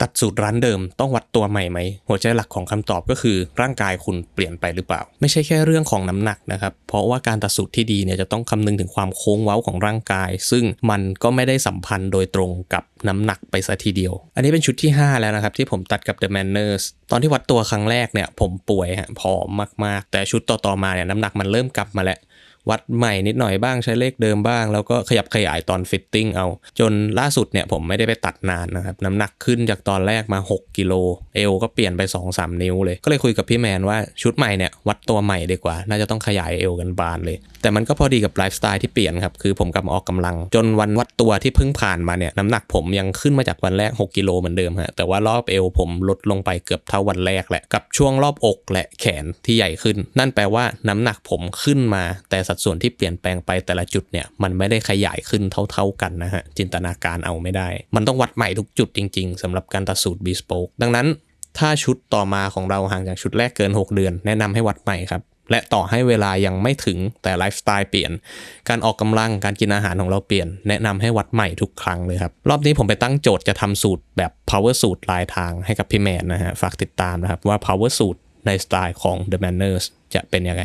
ตัดสูตรร้านเดิมต้องวัดตัวใหม่ไหม หัวใจหลักของคำตอบก็คือร่างกายคุณเปลี่ยนไปหรือเปล่า ไม่ใช่แค่เรื่องของน้ำหนักนะครับ เพราะว่าการตัดสูตรที่ดีเนี่ยจะต้องคำนึงถึงความโค้งเว้าของร่างกาย ซึ่งมันก็ไม่ได้สัมพันธ์โดยตรงกับน้ำหนักไปซะทีเดียว อันนี้เป็นชุดที่ 5 แล้วนะครับ ที่ผมตัดกับ The Manners ตอนที่วัดตัวครั้งแรกเนี่ยผมป่วยฮะผอมมากๆ แต่ชุดต่อๆมาเนี่ยน้ำหนักมันเริ่มกลับมาแล้ว วัดใหม่นิดหน่อยบ้างใช้เลขเดิมบ้าง แล้วก็ขยับขยายตอนฟิตติ้งเอา จนล่าสุดเนี่ยผมไม่ได้ไปตัดนานนะครับ น้ำหนักขึ้นจากตอนแรกมา 6กิโลเอวก็เปลี่ยนไป 2-3 นิ้วเลย ก็เลยคุยกับพี่แมนว่าชุดใหม่เนี่ยวัดตัวใหม่ดีกว่า น่าจะต้องขยายเอวกันบานเลย แต่มันก็พอดีกับไลฟ์สไตล์ที่เปลี่ยนครับคือผมกลับมาออกกำลัง จนวันวัดตัวที่เพิ่งผ่านมาเนี่ยน้ำหนักผมยังขึ้นมาจากวันแรก 6กิโลเหมือนเดิมฮะแต่ว่ารอบเอวผมลดลงไปเกือบเท่าวันแรกแหละกับช่วงรอบอกและแขนที่ใหญ่ขึ้น นั่นแปลว่าน้ำหนักผมขึ้นมาแต่สัดส่วนที่เปลี่ยนแปลงไปแต่ละจุดเนี่ยมันไม่ได้ขยายขึ้นเท่า ๆกันนะฮะจินตนาการเอาไม่ได้ มันต้องวัดใหม่ทุกจุดจริง ๆสำหรับการตัดสูตรบีสโปกดังนั้นถ้าชุดต่อมาของเราห่างจากชุดแรกเกิน 6 เดือน แนะนำให้วัดใหม่ครับ และต่อให้เวลายังไม่ถึงแต่ไลฟ์สไตล์เปลี่ยน การออกกำลังการกินอาหารของเราเปลี่ยน แนะนำให้วัดใหม่ทุกครั้งเลยครับ รอบนี้ผมไปตั้งโจทย์จะทำสูตรแบบ power สูตรลายทางให้กับพี่แมนนะฮะฝากติดตามนะครับว่า power สูตรในสไตล์ของ The Manners จะเป็นยังไง